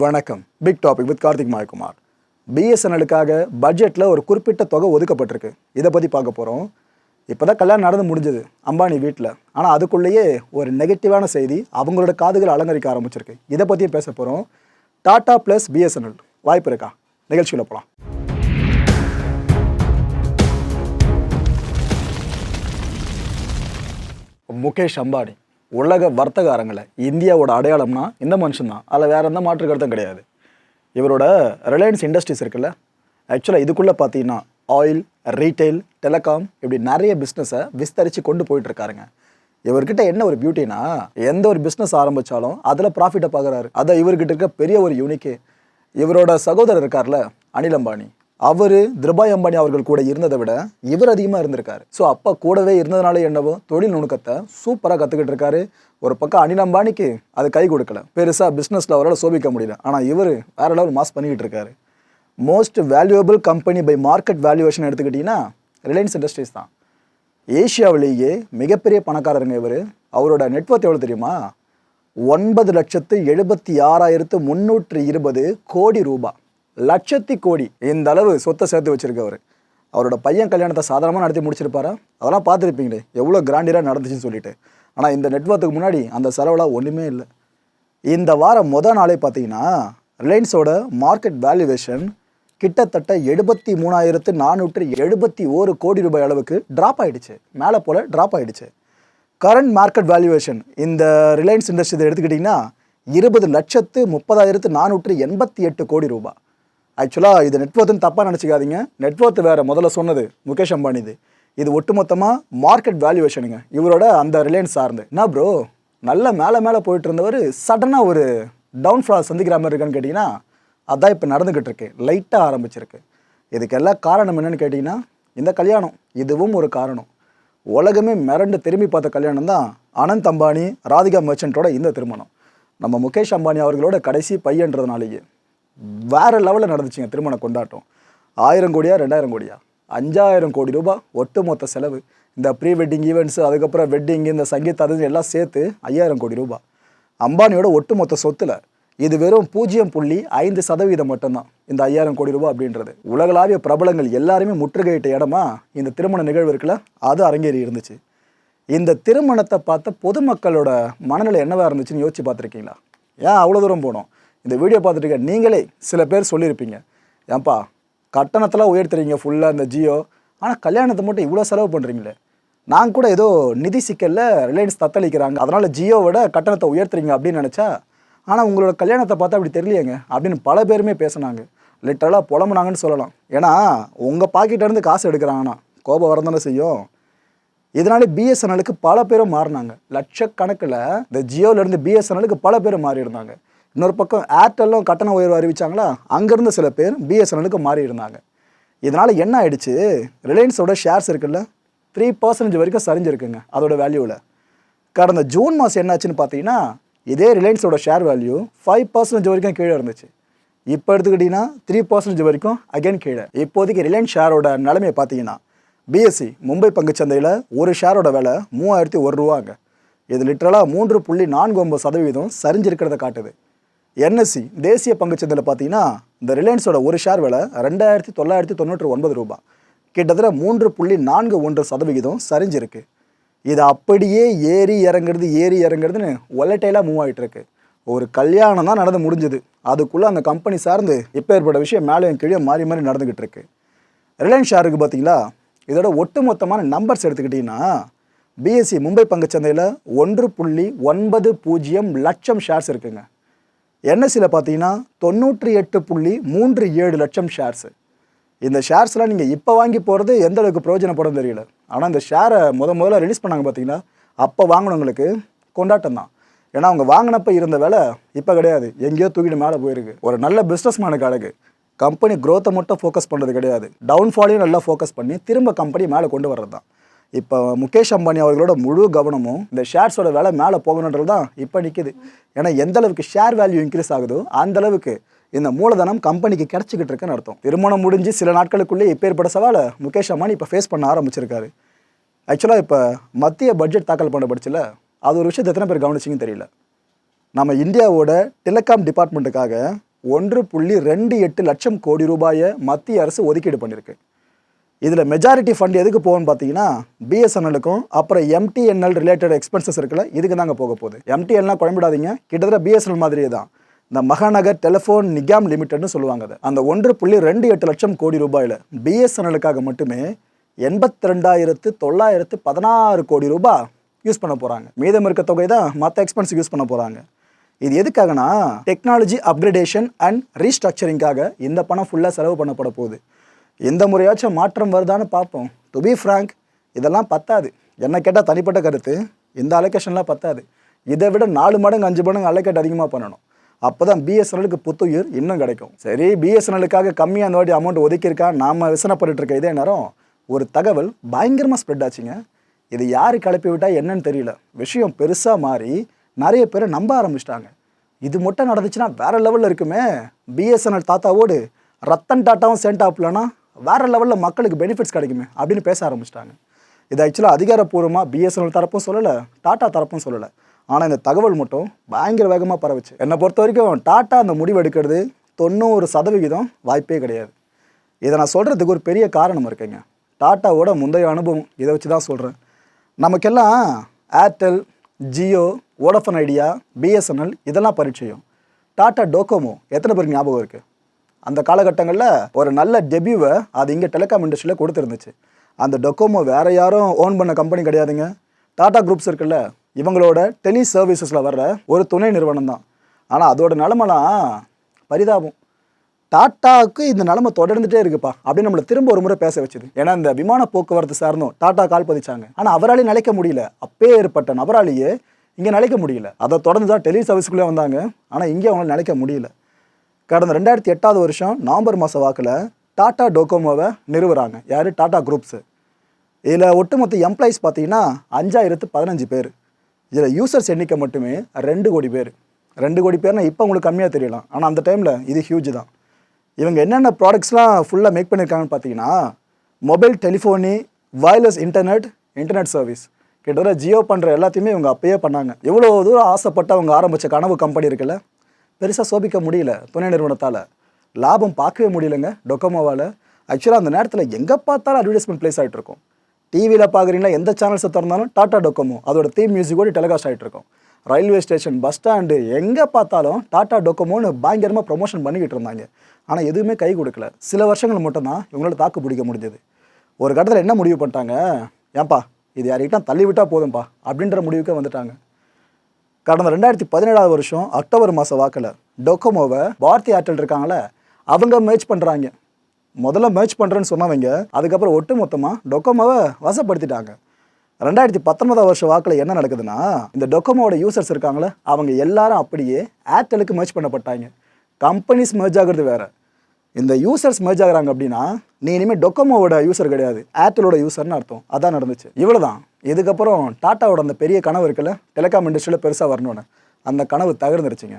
வணக்கம். Big topic with Karthik Mayakumar. பிஎஸ்என்எலுக்காக பட்ஜெட்டில் ஒரு குறிப்பிட்ட தொகை ஒதுக்கப்பட்டிருக்கு. இதை பற்றி பார்க்க போகிறோம் இப்போ தான் கல்யாணம் நடந்து முடிஞ்சது அம்பானி வீட்டில் ஆனால் அதுக்குள்ளேயே ஒரு நெகட்டிவான செய்தி அவங்களோட காதுகள் அலங்கரிக்க ஆரம்பிச்சிருக்கு. இதை பற்றியும் பேச போகிறோம் டாடா ப்ளஸ் பிஎஸ்என்எல் வாய்ப்பு இருக்கா? நிகழ்ச்சியில் போகலாம் முகேஷ் அம்பானி. உலக வர்த்தக அரங்கில் இந்தியாவோட அடையாளம்னா இந்த மனுஷன் தான். அதில் வேறு எந்த மாற்று கருத்தும் கிடையாது. இவரோட ரிலையன்ஸ் இண்டஸ்ட்ரீஸ் இருக்குல்ல ஆக்சுவலாக இதுக்குள்ளே பார்த்தீங்கன்னா ஆயில் ரீட்டைல் டெலகாம் இப்படி நிறைய பிஸ்னஸை விஸ்தரித்து கொண்டு போயிட்டுருக்காருங்க இவர்கிட்ட என்ன ஒரு பியூட்டினா எந்த ஒரு பிஸ்னஸ் ஆரம்பித்தாலும் அதில் ப்ராஃபிட்டை பார்க்குறாரு. அதை இவர்கிட்ட இருக்க பெரிய ஒரு யூனிக்கு இவரோட சகோதரர் இருக்கார்ல அனில் அம்பானி. அவர் திருபாய் அம்பானி அவர்கள் கூட இருந்ததை விட இவர் அதிகமாக இருந்திருக்காரு. ஸோ அப்பா கூடவே இருந்ததுனால என்னவோ தொழில் நுணுக்கத்தை சூப்பராக கற்றுக்கிட்டு இருக்காரு. ஒரு பக்கம் அனில் அம்பானிக்கு அது கை கொடுக்கல. பெருசாக பிஸ்னஸில் அவரால் சோபிக்க முடியல. ஆனால் இவர் வேற லெவல் மாஸ் பண்ணிக்கிட்டு இருக்காரு. Most valuable company by market valuation எடுத்துக்கிட்டிங்கன்னா ரிலையன்ஸ் இண்டஸ்ட்ரீஸ் தான். ஏஷியாவிலேயே மிகப்பெரிய பணக்காரருங்க இவர். அவரோட நெட்ஒர்க் எவ்வளோ தெரியுமா? ஒன்பது லட்சத்து எழுபத்தி ஆறாயிரத்து முந்நூற்று இருபது கோடி ரூபாய். லட்சத்தி கோடி இந்த அளவு சொத்தை சேர்த்து வச்சிருக்கவர். அவரோட பையன் கல்யாணத்தை சாதாரணமாக நடத்தி முடிச்சிருப்பாரா? அதெல்லாம் பார்த்துருப்பீங்களே எவ்வளோ கிராண்டியராக நடந்துச்சுன்னு சொல்லிட்டு. ஆனால் இந்த நெட்ஒர்க்குக்கு முன்னாடி அந்த செலவுலாம் ஒன்றுமே இல்லை. இந்த வாரம் மொதல் நாளே பார்த்தீங்கன்னா ரிலையன்ஸோட மார்க்கெட் வேல்யூவேஷன் கிட்டத்தட்ட எழுபத்தி மூணாயிரத்து நானூற்று எழுபத்தி ஓரு கோடி ரூபாய் அளவுக்கு ட்ராப் ஆகிடுச்சு மேலே போல் ட்ராப் ஆகிடுச்சு கரண்ட் மார்க்கெட் வேல்யூவேஷன் இந்த ரிலையன்ஸ் இண்டஸ்ட்ரி எடுத்துக்கிட்டிங்கன்னா இருபது லட்சத்து முப்பதாயிரத்து நானூற்று எண்பத்தி எட்டு கோடி ரூபாய். ஆக்சுவலாக இது நெட்ஒர்த்துன்னு தப்பாக நினச்சிக்காதீங்க. நெட்ஒர்த் வேறு முதல்ல சொன்னது முகேஷ் அம்பானிது இது. ஒட்டுமொத்தமாக மார்க்கெட் வேல்யூவேஷனுங்க இவரோட அந்த ரிலையன்ஸ் சார்ந்து. என்ன ப்ரோ நல்ல மேலே மேலே போயிட்டு இருந்தவர் சடனாக ஒரு டவுன் ஃபால் சந்திக்கிற மாதிரி இருக்கான்னு கேட்டிங்கன்னா அதான் இப்போ நடந்துக்கிட்டு இருக்கு. லைட்டாக ஆரம்பிச்சிருக்கு. இதுக்கெல்லாம் காரணம் என்னென்னு கேட்டிங்கன்னா இந்த கல்யாணம். இதுவும் ஒரு காரணம். உலகமே மிரண்டு திரும்பி பார்த்த கல்யாணம் தான் அனந்த் அம்பானி ராதிகா மர்ச்சன்ட்டோட இந்த திருமணம். நம்ம முகேஷ் அம்பானி அவர்களோட கடைசி பையன்றதுனாலேயே. வேற லெவலில் நடந்துச்சுங்க திருமண கொண்டாட்டம். ஆயிரம் கோடியா ரெண்டாயிரம் கோடியா? அஞ்சாயிரம் கோடி ரூபாய் ஒட்டுமொத்த செலவு. இந்த ப்ரீ வெட்டிங் ஈவெண்ட்ஸு அதுக்கப்புறம் வெட்டிங் இந்த சங்கீத் அது எல்லாம் சேர்த்து ஐயாயிரம் கோடி ரூபாய் அம்பானியோட ஒட்டுமொத்த சொத்துல இது வெறும் பூஜ்ஜியம் புள்ளி ஐந்து சதவீதம் மட்டும்தான் இந்த ஐயாயிரம் கோடி ரூபாய் அப்படின்றது. உலகளாவிய பிரபலங்கள் எல்லாருமே முற்றுகையிட்ட இடமா இந்த திருமண நிகழ்வு இருக்குல்ல அது அரங்கேறி இருந்துச்சு. இந்த திருமணத்தை பார்த்த பொதுமக்களோட மனநிலை என்னவாக இருந்துச்சுன்னு யோசிச்சு பார்த்துருக்கீங்களா? ஏன் அவ்வளோ தூரம் போனோம்? இந்த வீடியோ பார்த்துட்டு நீங்களே சில பேர் சொல்லியிருப்பீங்க ஏன்பா கட்டணத்தில் உயர்த்துறீங்க ஃபுல்லாக இந்த ஜியோ ஆனால் கல்யாணத்தை மட்டும் இவ்வளோ செலவு பண்ணுறீங்களே நான் கூட ஏதோ நிதி சிக்கலில் ரிலையன்ஸ் தத்தளிக்கிறாங்க அதனால் ஜியோவோட கட்டணத்தை உயர்த்துறீங்க அப்படின்னு நினச்சா ஆனால் உங்களோட கல்யாணத்தை பார்த்தா அப்படி தெரியலையேங்க அப்படின்னு பல பேருமே பேசுனாங்க. லிட்டரலாக புலம்புனாங்கன்னு சொல்லலாம். ஏன்னா உங்கள் பாக்கெட்டிலேருந்து காசு எடுக்கிறாங்கன்னா கோபம் வரந்தானே செய்யும். இதனால பிஎஸ்என்எலுக்கு பல பேரும் மாறினாங்க. லட்சக்கணக்கில் இந்த ஜியோலேருந்து பிஎஸ்என்எலுக்கு பல பேர் மாறி இருந்தாங்க இன்னொரு பக்கம் ஏர்டெல்லும் கட்டண உயர்வு அறிவிச்சாங்களா? அங்கேருந்து சில பேர் பிஎஸ்என்எலுக்கு மாறி இருந்தாங்க இதனால் என்ன ஆயிடுச்சு? ரிலையன்ஸோட ஷேர்ஸ் இருக்குல்ல? த்ரீ பர்சன்டேஜ் வரைக்கும் சரிஞ்சிருக்குங்க அதோட வேல்யூவில் கடந்த ஜூன் மாதம் என்னாச்சுன்னு பார்த்தீங்கன்னா இதே ரிலையன்ஸோட ஷேர் வேல்யூ ஃபைவ் பர்சன்டேஜ் வரைக்கும் கீழே இருந்துச்சு. இப்போ எடுத்துக்கிட்டிங்கன்னா த்ரீ பர்சன்டேஜ் வரைக்கும் அகைன் கீழே. இப்போதைக்கு ரிலையன்ஸ் ஷேரோட நிலைமையை பார்த்தீங்கன்னா பிஎஸ்சி மும்பை பங்குச்சந்தையில் ஒரு ஷேரோட விலை மூவாயிரத்தி ஒரு ரூபாங்க. இது லிட்டரலாக மூன்று புள்ளி நான்கு ஒன்பது சதவீதம் சரிஞ்சிருக்கிறத காட்டுது. என்எஸ்சி தேசிய பங்குச்சந்தையில் பார்த்தீங்கன்னா இந்த ரிலையன்ஸோட ஒரு ஷேர் விலை ரெண்டாயிரத்தி தொள்ளாயிரத்தி தொண்ணூற்றி ஒன்பது ரூபாய். கிட்டத்தட்ட மூன்று புள்ளி நான்கு ஒன்று சதவிகிதம் சரிஞ்சிருக்கு. இது அப்படியே ஏறி இறங்குறது ஏறி இறங்குறதுன்னு ஒலட்டைலாக மூவ் ஆகிட்டுருக்கு ஒரு கல்யாணம் தான் நடந்து முடிஞ்சுது. அதுக்குள்ளே அந்த கம்பெனி சார்ந்து இப்போ ஏற்பட்ட விஷயம் மேலேயும் கீழே மாறி மாறி நடந்துக்கிட்டு இருக்கு. ரிலையன்ஸ் ஷேருக்கு பார்த்தீங்களா இதோட ஒட்டுமொத்தமான நம்பர்ஸ் எடுத்துக்கிட்டிங்கன்னா பிஎஸ்சி மும்பை பங்குச்சந்தையில் ஒன்று புள்ளி ஒன்பது பூஜ்ஜியம் லட்சம் ஷேர்ஸ் இருக்குங்க. என்எஸ்சியில் பார்த்தீங்கன்னா தொண்ணூற்றி எட்டு புள்ளி மூன்று ஏழு லட்சம் ஷேர்ஸு இந்த ஷேர்ஸ்லாம் நீங்கள் இப்போ வாங்கி போகிறது எந்த அளவுக்கு பிரயோஜனப்படும் தெரியல. ஆனால் இந்த ஷேரை முத முதல்ல ரிலீஸ் பண்ணாங்க பார்த்தீங்கன்னா அப்போ வாங்கினவங்களுக்கு கொண்டாட்டம் தான். ஏன்னா அவங்க வாங்கினப்ப இருந்த வேலை இப்போ கிடையாது. எங்கேயோ தூக்கிட்டு மேலே போயிருக்கு. ஒரு நல்ல பிஸ்னஸ் மேனுக்கு அழகு கம்பெனி க்ரோத்தை மட்டும் ஃபோக்கஸ் பண்ணுறது கிடையாது. டவுன்ஃபாலையும் நல்லா ஃபோக்கஸ் பண்ணி திரும்ப கம்பெனி மேலே கொண்டு வர்றது தான். இப்போ முகேஷ் அம்பானி அவர்களோட முழு கவனமும் இந்த ஷேர்ஸோட விலை மேலே போகணுன்றது தான் இப்போ நிற்கிது ஏன்னா எந்த அளவுக்கு ஷேர் வேல்யூ இன்க்ரீஸ் ஆகுதோ அந்த அளவுக்கு இந்த மூலதனம் கம்பெனிக்கு கிடச்சிக்கிட்டு இருக்குன்னு அர்த்தம். திருமணம் முடிஞ்சு சில நாட்களுக்குள்ளே இப்போ சவாலை முகேஷ் அம்பானி இப்போ ஃபேஸ் பண்ண ஆரம்பிச்சிருக்காரு. ஆக்சுவலாக இப்போ மத்திய பட்ஜெட் தாக்கல் பண்ண படிச்சில் அது ஒரு விஷயத்தை எத்தனை பேர் கவனிச்சிங்கன்னு தெரியல. நம்ம இந்தியாவோட டெலிகாம் டிபார்ட்மெண்ட்டுக்காக ஒன்று புள்ளி ரெண்டு எட்டு லட்சம் கோடி ரூபாயை மத்திய அரசு ஒதுக்கீடு பண்ணியிருக்கு. இதில் மெஜாரிட்டி ஃபண்ட் எதுக்கு போகும்னு பார்த்தீங்கன்னா பிஎஸ்என்எலுக்கும் அப்புறம் எம்டிஎன்எல் ரிலேட்டட் எக்ஸ்பென்சஸ் இருக்குல்ல இதுக்கு தாங்க போக போகுது. எம்டிஎன்லாம் குழம்பிடாதீங்க. கிட்டத்தட்ட பிஎஸ்என்எல் மாதிரியே தான். இந்த மகாநகர் டெலிஃபோன் நிகாம் லிமிடெட்னு சொல்லுவாங்க அது. அந்த ஒன்று புள்ளி ரெண்டு எட்டு லட்சம் கோடி ரூபாயில் பிஎஸ்என்எலுக்காக மட்டுமே எண்பத்தி ரெண்டாயிரத்து தொள்ளாயிரத்து பதினாறு கோடி ரூபாய் யூஸ் பண்ண போகிறாங்க மீதம் இருக்க தொகை தான் மற்ற எக்ஸ்பென்ஸ் யூஸ் பண்ண போகிறாங்க இது எதுக்காகனா டெக்னாலஜி அப்கிரேடேஷன் அண்ட் ரீஸ்ட்ரக்சரிங்காக இந்த பணம் ஃபுல்லாக செலவு பண்ணப்பட போகுது. எந்த முறையாச்சும் மாற்றம் வருதான்னு பார்ப்போம். டு பி ஃப்ராங்க் இதெல்லாம் பத்தாது. என்ன கேட்டால் தனிப்பட்ட கருத்து. இந்த அலோகேஷன்லாம் பத்தாது. இதை விட நாலு மடங்கு அஞ்சு மடங்கு அலோகேட் அதிகமாக பண்ணணும். அப்போ தான் பிஎஸ்என்எலுக்கு புத்துயிர் இன்னும் கிடைக்கும். சரி பிஎஸ்என்எலுக்காக கம்மியாக அந்த வாட்டி அமௌண்ட் ஒதுக்கியிருக்கா? நாம் விசனப்பட்டு இருக்க இதே நேரம் ஒரு தகவல் பயங்கரமாக ஸ்ப்ரெட் ஆச்சுங்க. இது யார் கிளப்பி விட்டால் என்னன்னு தெரியல. விஷயம் பெருசாக மாறி நிறைய பேரை நம்ப ஆரம்பிச்சிட்டாங்க. இது மட்டும் நடந்துச்சுன்னா வேற லெவலில் இருக்குமே. பிஎஸ்என்எல் தாத்தாவோடு ரத்தன் டாட்டாவும் சென்டாப்லனா வேறு லெவலில் மக்களுக்கு பெனிஃபிட்ஸ் கிடைக்குமே அப்படின்னு பேச ஆரம்பிச்சிட்டாங்க. இது ஆக்சுவலாக அதிகாரப்பூர்வமாக பிஎஸ்என்எல் தரப்பும் சொல்லலை டாட்டா தரப்பும் சொல்லலை. ஆனால் இந்த தகவல் மட்டும் பயங்கர வேகமாக பரவுச்சு. என்னை பொறுத்த வரைக்கும் டாட்டா அந்த முடிவு எடுக்கிறது தொண்ணூறு சதவிகிதம் வாய்ப்பே கிடையாது. இதை நான் சொல்கிறதுக்கு ஒரு பெரிய காரணம் இருக்குங்க. டாட்டாவோட முந்தைய அனுபவம் இதை வச்சு தான் சொல்கிறேன் நமக்கெல்லாம் Airtel Jio Vodafone Idea BSNL இதெல்லாம் பரிச்சயம். டாட்டா டோகோமோ எத்தனை பேருக்கு ஞாபகம் இருக்குது அந்த காலகட்டங்களில் ஒரு நல்ல டெபியூவை அது இங்கே டெலிகாம் இண்டஸ்ட்ரியில் கொடுத்துருந்துச்சு. அந்த டொக்கோமோ வேறு யாரும் ஓன் பண்ண கம்பெனி கிடையாதுங்க. டாடா குரூப்ஸ் இருக்குல்ல இவங்களோட டெலி சர்வீசஸில் வர்ற ஒரு துணை நிறுவனம் தான். ஆனால் அதோட நிலமெல்லாம் பரிதாபம். டாட்டாவுக்கு இந்த நிலமை தொடர்ந்துட்டே இருக்குப்பா அப்படின்னு நம்மளை திரும்ப ஒரு முறை பேச வச்சுது. ஏன்னா இந்த விமான போக்குவரத்து சார்ந்தும் டாட்டா கால் பதிச்சாங்க. ஆனால் அவராலையும் நிலைக்க முடியல. அப்பே ஏற்பட்ட நபராலேயே இங்கே நிலைக்க முடியல. அதை தொடர்ந்து தான் டெலி சர்வீஸ்க்குள்ளே வந்தாங்க. ஆனால் இங்கே அவங்களால நிலைக்க முடியல. கடந்த ரெண்டாயிரத்தி எட்டாவது வருஷம் நவம்பர் மாத வாக்கில் டாட்டா டோகோமோவை நிறுவுறாங்க. யார்? டாட்டா குரூப்ஸு. இதில் ஒட்டுமொத்த எம்ப்ளாயிஸ் பார்த்தீங்கன்னா அஞ்சாயிரத்து பதினஞ்சு பேர். இதில் யூசர்ஸ் எண்ணிக்கை மட்டுமே ரெண்டு கோடி பேர். ரெண்டு கோடி பேர்னா இப்போ உங்களுக்கு கம்மியாக தெரியலாம். ஆனால் அந்த டைமில் இது ஹியூஜ் தான். இவங்க என்னென்ன ப்ராடக்ட்ஸ்லாம் ஃபுல்லாக மேக் பண்ணியிருக்காங்கன்னு பார்த்தீங்கன்னா mobile telephony wireless internet internet service கிட்டத்தட்ட ஜியோ பண்ணுற எல்லாத்தையுமே இவங்க அப்பயே பண்ணாங்க. எவ்வளோ தூரம் ஆசைப்பட்டு அவங்க ஆரம்பித்த கனவு கம்பெனி இருக்குல்ல? பெருசாக சோபிக்க முடியல துணை நிறுவனத்தால். லாபம் பார்க்கவே முடியலங்க டொக்கோமோவால் ஆக்சுவலாக அந்த நேரத்தில் எங்கே பார்த்தாலும் அட்வர்டைஸ்மெண்ட் ப்ளேஸ் ஆகிட்டு இருக்கும். டிவியில் பார்க்குறீங்களா எந்த சேனல்ஸை திறந்தாலும் டாடா டொக்கோமோ அதோட தீம் மியூசிக்கோடு டெலிகாஸ்ட் ஆகிட்டு இருக்கும். ரயில்வே ஸ்டேஷன் பஸ் ஸ்டாண்டு எங்கே பார்த்தாலும் டாடா டொக்கோமோன்னு பயங்கரமாக ப்ரொமோஷன் பண்ணிக்கிட்டு இருந்தாங்க. ஆனால் எதுவுமே கை கொடுக்கல. சில வருஷங்கள் மட்டும்தான் இவங்களால தாக்கு பிடிக்க முடிஞ்சது. ஒரு கட்டத்தில் என்ன முடிவு பண்ணிட்டாங்க? ஏன்பா இது யார்கிட்ட தள்ளி விட்டால் போதும்பா அப்படின்ற முடிவுக்கே வந்துட்டாங்க. கடந்த ரெண்டாயிரத்தி பதினேழாவது வருஷம் அக்டோபர் மாத வாக்கில் டொக்கோமோவை பாரதி ஏர்டெல் இருக்காங்களே அவங்க மேட்ச் பண்ணுறாங்க முதல்ல மேட்ச் பண்ணுறேன்னு சொன்னவங்க அதுக்கப்புறம் ஒட்டு மொத்தமாக டொக்கோமோவை வசப்படுத்திட்டாங்க. ரெண்டாயிரத்தி பத்தொன்பதாம் வருஷம் வாக்கில் என்ன நடக்குதுன்னா இந்த டொக்கோமோவோட யூசர்ஸ் இருக்காங்களே அவங்க எல்லாரும் அப்படியே ஏர்டெலுக்கு மேட்ச் பண்ணப்பட்டாங்க. கம்பெனிஸ் merge ஆகிறது வேறு. இந்த யூசர்ஸ் மெர்ஜ் ஆகிறாங்க அப்படின்னா நீ இனிமேல் டொக்கோமோவோட யூசர் கிடையாது. ஏர்டெலோட யூசர்னு அர்த்தம். அதான் நடந்துச்சு. இவ்வளவுதான். இதுக்கப்புறம் டாட்டாவோட அந்த பெரிய கனவு இருக்குல்ல? டெலிகாம் இண்டஸ்ட்ரியில் பெருசாக வரணும்னு. அந்த கனவு தகர்ந்துருச்சுங்க.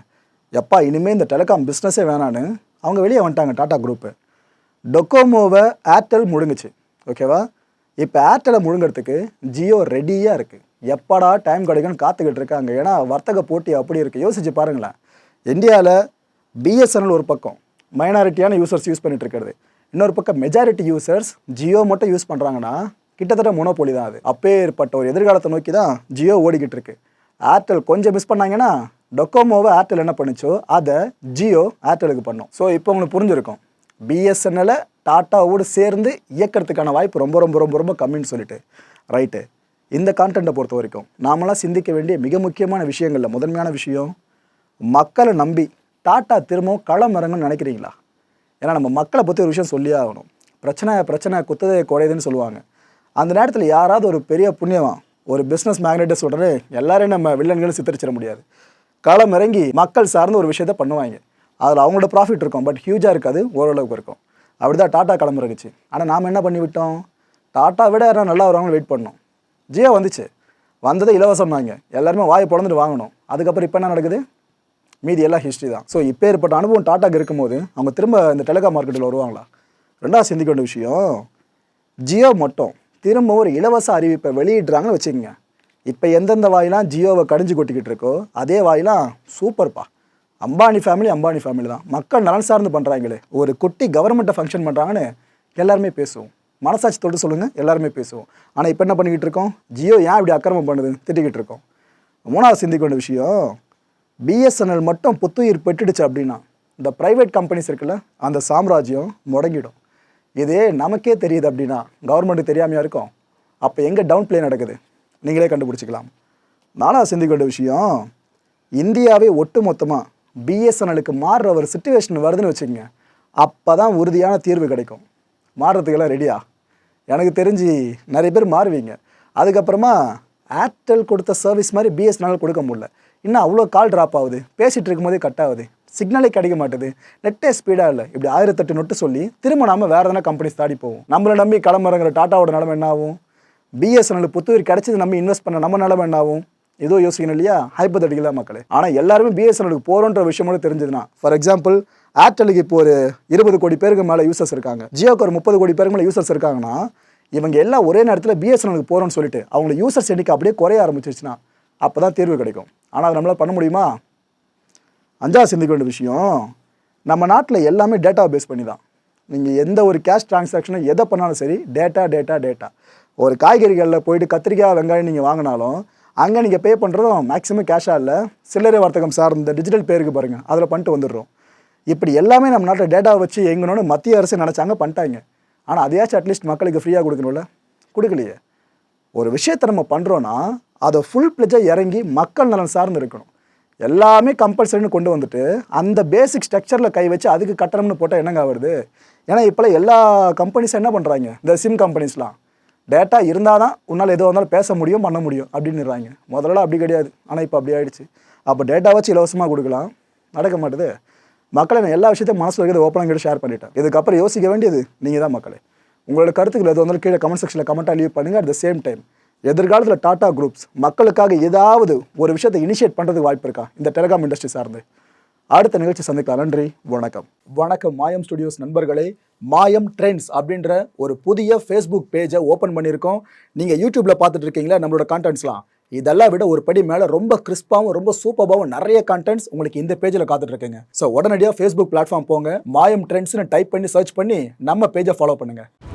எப்பா இனிமேல் இந்த டெலிகாம் பிஸ்னஸே வேணான்னு அவங்க வெளியே வந்துட்டாங்க டாட்டா குரூப்பு டொக்கோமோவை ஏர்டெல் முழுங்குச்சு ஓகேவா இப்போ ஏர்டெலை முழுங்கிறதுக்கு ஜியோ ரெடியாக இருக்குது எப்படா டைம் கிடைக்கும்னு காத்துக்கிட்டு இருக்காங்க. ஏன்னா வர்த்தக போட்டி அப்படி இருக்குது யோசிச்சு பாருங்களேன். இந்தியாவில் பிஎஸ்என்எல் ஒரு பக்கம். மைனாரிட்டியான யூசர்ஸ் யூஸ் பண்ணிட்டு இருக்கிறது இன்னொரு பக்கம் மெஜாரிட்டி யூசர்ஸ் ஜியோ மட்டும் யூஸ் பண்ணுறாங்கன்னா கிட்டத்தட்ட மொனோபோலி தான் அது. அப்பேற்பட்ட ஒரு எதிர்காலத்தை நோக்கி தான் ஜியோ ஓடிக்கிட்டு இருக்கு ஏர்டெல் கொஞ்சம் மிஸ் பண்ணாங்கன்னா டொக்கோமோவை ஏர்டெல் என்ன பண்ணுச்சோ அதை ஜியோ ஏர்டெலுக்கு பண்ணும். ஸோ இப்போ உங்களுக்கு புரிஞ்சிருக்கும். பிஎஸ்என்எல்லை டாட்டாவோடு சேர்ந்து இயக்கிறதுக்கான வாய்ப்பு ரொம்ப ரொம்ப ரொம்ப ரொம்ப கம்மின்னு சொல்லிட்டு. ரைட்டு இந்த கான்டென்ட்டை பொறுத்த வரைக்கும் நாமெல்லாம் சிந்திக்க வேண்டிய மிக முக்கியமான விஷயங்களில் முதன்மையான விஷயம் மக்களை நம்பி டாட்டா திரும்பவும் களம் இறங்கணும்னு நினைக்கிறீங்களா? ஏன்னா நம்ம மக்களை பற்றி ஒரு விஷயம் சொல்லியே ஆகணும். பிரச்சனை பிரச்சனை குத்ததை குறையுதுன்னு சொல்லுவாங்க. அந்த நேரத்தில் யாராவது ஒரு பெரிய புண்ணியவான் ஒரு பிஸ்னஸ் மேக்னெட்டை சொல்கிறே எல்லாரையும் நம்ம வில்லன்களும் சித்தரிச்சிட முடியாது. களம் இறங்கி மக்கள் சார்ந்து ஒரு விஷயத்த பண்ணுவாங்க. அதில் அவங்களோட ப்ராஃபிட் இருக்கும். பட் ஹியூஜாக இருக்காது ஓரளவுக்கு இருக்கும். அப்படி தான் டாட்டா களம் இறங்குச்சு. ஆனால் நாம் என்ன பண்ணி விட்டோம்? டாட்டா விட யாரும் நல்லா வருவாங்கன்னு வெயிட் பண்ணோம். ஜியோ வந்துச்சு. வந்தது இலவசம்னாங்க. எல்லாருமே வாய் பிறந்துட்டு வாங்கணும். அதுக்கப்புறம் இப்போ என்ன நடக்குது? மீதி எல்லாம் ஹிஸ்ட்ரி தான். ஸோ இப்போ ஏற்பட்ட அனுபவம் டாட்டாக்கு இருக்கும்போது அவங்க திரும்ப இந்த டெலிகாம் மார்க்கெட்டில் வருவாங்களா? ரெண்டாவது சிந்திக்க வேண்டிய விஷயம் ஜியோ மட்டும் திரும்ப ஒரு இலவச அறிவிப்பை வெளியிடுறாங்கன்னு வச்சுக்கோங்க. இப்போ எந்தெந்த வாயிலாம் ஜியோவை கடிஞ்சு கொட்டிக்கிட்டு இருக்கோ அதே வாயிலாம் சூப்பர்ப்பா அம்பானி ஃபேமிலி அம்பானி ஃபேமிலி தான். மக்கள் நலன் சார்ந்து பண்ணுறாங்களே ஒரு குட்டி கவர்மெண்ட்டை ஃபங்க்ஷன் பண்ணுறாங்கன்னு எல்லாருமே பேசுவோம். மனசாட்சி தொட்டு சொல்லுங்கள் எல்லாருமே பேசுவோம். ஆனால் இப்போ என்ன பண்ணிக்கிட்டு இருக்கோம்? ஜியோ ஏன் இப்படி அக்கிரமம் பண்ணுது திட்டிக்கிட்டு இருக்கோம். மூணாவது சிந்திக்க வேண்டிய விஷயம் பிஎஸ்என்எல் மட்டும் புத்துயிர் பெற்றுடுச்சு அப்படின்னா இந்த ப்ரைவேட் கம்பெனிஸ் இருக்குல்ல அந்த சாம்ராஜ்யம் முடங்கிடும். இதே நமக்கே தெரியுது அப்படின்னா கவர்மெண்ட்டுக்கு தெரியாமையாக இருக்கும். அப்போ எங்கே டவுன் ப்ளே நடக்குது? நீங்களே கண்டுபிடிச்சிக்கலாம். நானாக சிந்திக்க வேண்டிய விஷயம் இந்தியாவே ஒட்டு மொத்தமாக பிஎஸ்என்எலுக்கு மாறுற ஒரு சுச்சுவேஷன் வருதுன்னு வச்சுக்கோங்க. அப்போ தான் உறுதியான தீர்வு கிடைக்கும். மாறுறதுக்கெல்லாம் ரெடியா எனக்கு தெரிஞ்சு நிறைய பேர் மாறுவீங்க. அதுக்கப்புறமா ஏர்டெல் கொடுத்த சர்வீஸ் மாதிரி பிஎஸ்என்எல் கொடுக்க முடியல. இன்னும் அவ்வளோ கால் ட்ராப் ஆகுது. பேசிகிட்டு இருக்கும்போதே கட் ஆகுது. சிக்னலே கிடைக்க மாட்டுது. நெட்டே ஸ்பீடாக இல்லை. இப்படி ஆயிரத்தெட்டு நொட்டு சொல்லி திரும்ப நாம வேறு எதனா கம்பெனிஸ் தாடி போவோம். நம்மளை நம்பி கிளம்புறங்கிற டாட்டாவோட நிலமை என்ன ஆகும்? பிஎஸ்என்எல் புத்துயிர் கிடைச்சது நம்ம இன்வெஸ்ட் பண்ண நம்ம நிலமை என்ன ஆகும்? ஏதோ யோசிக்கணும் இல்லையா? ஹைப்பத்தட்டிக்கலா மக்களே. ஆனால் எல்லாருமே பிஎஸ்என்எலுக்கு போகிறோன்ற விஷயமோட தெரிஞ்சதுன்னா ஃபார் எக்ஸாம்பிள் ஏர்டெலுக்கு இப்போ ஒரு இருபது கோடி பேருக்கு மேலே யூசர்ஸ் இருக்காங்க. ஜியோக்கு ஒரு முப்பது கோடி பேருக்கு மேலே யூசர்ஸ் இருக்காங்கன்னா இவங்க எல்லாம் ஒரே நேரத்தில் பிஎஸ்என்எலுக்கு போகிறோன்னு சொல்லிட்டு அவங்க யூசர்ஸ் எண்ணிக்கை அப்படியே குறைய ஆரம்பிச்சிருச்சுன்னா அப்போ தான் தீர்வு கிடைக்கும். ஆனால் அதை நம்மளால் பண்ண முடியுமா? அஞ்சாவது சிந்திக்க வேண்டிய விஷயம் நம்ம நாட்டில் எல்லாமே டேட்டா பேஸ் பண்ணி தான் நீங்கள் எந்த ஒரு கேஷ் டிரான்சாக்ஷனும் எதை பண்ணாலும் சரி டேட்டா டேட்டா டேட்டா ஒரு காய்கறிகளில் போயிட்டு கத்திரிக்காய் வெங்காயம் நீங்கள் வாங்கினாலும் அங்கே நீங்கள் பே பண்ணுறதும் மேக்ஸிமம் கேஷாக இல்லை. சில்லறை வர்த்தகம் சார்ந்த டிஜிட்டல் பேருக்கு பாருங்கள் அதில் பண்ணிட்டு வந்துடுறோம். இப்படி எல்லாமே நம்ம நாட்டில் டேட்டாவை வச்சு எங்கணும்னு மத்திய அரசு நினச்சாங்க பண்ணிட்டாங்க. ஆனால் அதையாச்சும் அட்லீஸ்ட் மக்களுக்கு ஃப்ரீயாக கொடுக்கணும்ல? கொடுக்கலையே. ஒரு விஷயத்தை நம்ம பண்ணுறோன்னா அதை ஃபுல் பிளெஜாக இறங்கி மக்கள் நலன் சார்ந்து இருக்கணும். எல்லாமே கம்பல்சரின்னு கொண்டு வந்துட்டு அந்த பேசிக் ஸ்ட்ரக்சரில் கை வச்சு அதுக்கு கட்டணம்னு போட்டால் என்னங்க வருது ஏன்னா இப்போலாம் எல்லா கம்பெனிஸும் என்ன பண்ணுறாங்க இந்த சிம் கம்பெனிஸ்லாம் டேட்டா இருந்தால் தான் உன்னால் எதுவாக இருந்தாலும் பேச முடியும் பண்ண முடியும் அப்படின்னுறாங்க. முதல்ல அப்படி கிடையாது. ஆனால் இப்போ அப்படி ஆகிடுச்சு அப்போ டேட்டா வச்சு இலவசமாக கொடுக்கலாம். நடக்க மாட்டுது. மக்களை நான் எல்லா விஷயத்தையும் மனசில் இருக்கிறத ஓப்பனாக கிட்ட ஷேர் பண்ணிட்டேன். இதுக்கப்புறம் யோசிக்க வேண்டியது நீங்கள் தான் மக்களே. உங்களோட கருத்துக்கள் எது வந்தாலும் கீழே கமெண்ட் செக்ஷனில் கமெண்ட்டாக லீவ் பண்ணுங்கள் அட் த சேம் டைம் எதிர்காலத்தில் டாடா குரூப்ஸ் மக்களுக்காக ஏதாவது ஒரு விஷயத்தை இனிஷியேட் பண்ணுறதுக்கு வாய்ப்பு இருக்கா? இந்த டெலிகாம் இண்டஸ்ட்ரி சார்ந்து. அடுத்த நிகழ்ச்சி சந்திக்கலாம். நன்றி வணக்கம். வணக்கம் மாயம் ஸ்டுடியோஸ் நண்பர்களே. மாயம் ட்ரெண்ட்ஸ் அப்படின்ற ஒரு புதிய ஃபேஸ்புக் பேஜை ஓப்பன் பண்ணியிருக்கோம். நீங்கள் யூடியூப்பில் பார்த்துட்டு இருக்கீங்களா நம்மளோட கான்டென்ட்ஸ்லாம் இதெல்லாம் விட ஒரு படி மேலே ரொம்ப கிறிஸ்பாகவும் ரொம்ப சூப்பராகவும் நிறைய கான்டென்ட்ஸ் உங்களுக்கு இந்த பேஜில் காத்துட்ருக்குங்க. ஸோ உடனடியாக ஃபேஸ்புக் பிளாட்ஃபார்ம் போங்க. மாயம் ட்ரெண்ட்ஸ்னு டைப் பண்ணி சர்ச் பண்ணி நம்ம பேஜை ஃபாலோ பண்ணுங்கள்